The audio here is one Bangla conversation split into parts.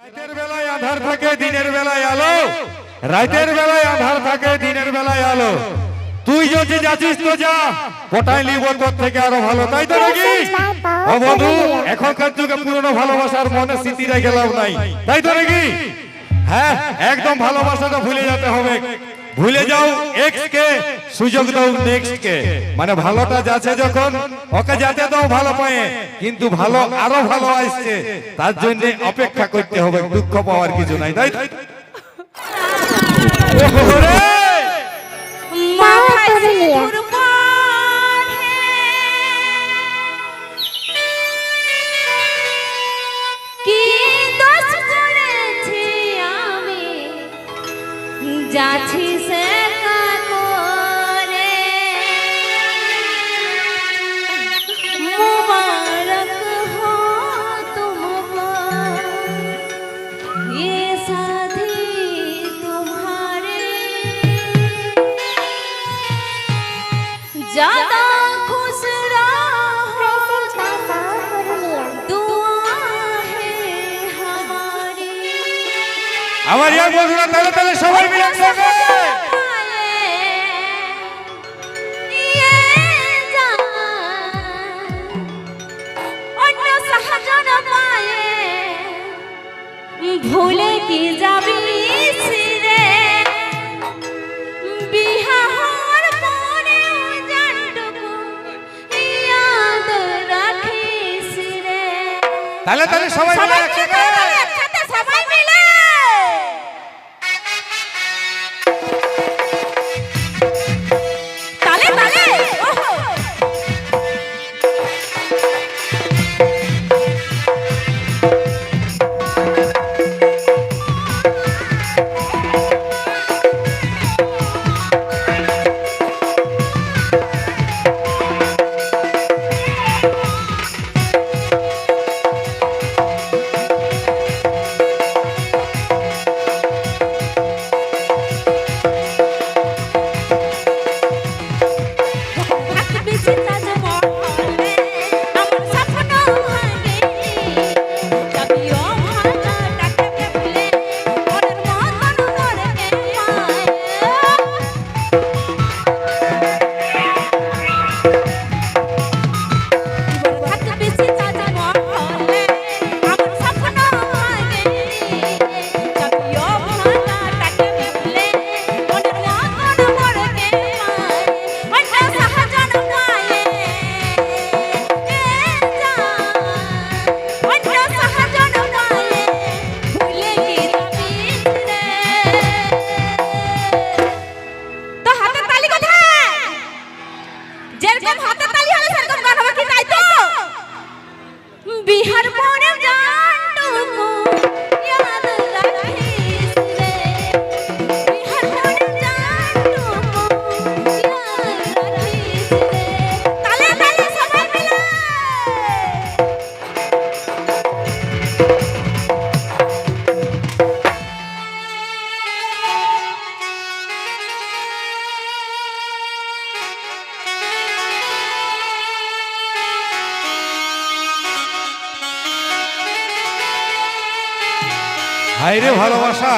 রাতের বেলায় আধার থাকে দিনের বেলায় আলো। রাতের বেলায় আধার থাকে দিনের বেলায় আলো। তুই যদি যাচ্ছিস তো যা। পটাই লিব তোর থেকে আরও ভালো তাই তো নাকি? ও বন্ধু এখনকার যুগে পুরনো ভালোবাসার মনে স্মৃতি রেখে লাভ নাই তাই তো নাকি? হ্যাঁ একদম ভালোবাসাটা ভুলে যেতে হবে। ভুলে যাও এক্স কে সুযোগ দাও নেক্সট কে মানে ভালোটা যাচ্ছে যখন ওকে যাতে দাও ভালো পায়ে কিন্তু ভালো আরও ভালো আসছে তার জন্য অপেক্ষা করতে হবে দুঃখ পাওয়ার কিছু নাই তাই তো? আমার ইয়ার বন্ধুরা তাহলে তাহলে সবাই মিলে ভুলে কি যাবি তাহলে তাহলে সবাই মিলে একসাথে যেরকম হাতে তালি হলে সেরকম গান হবে কি তাই তো? বিহার পরে হাই রে ভালোবাসা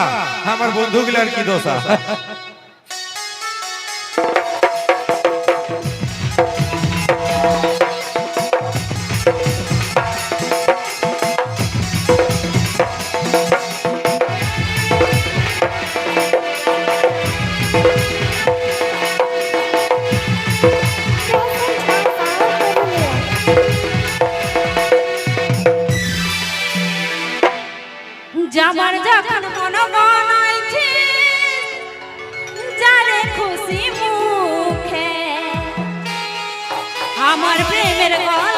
আমার বন্ধুগুলার কি দোষা আমার প্রেমের গলা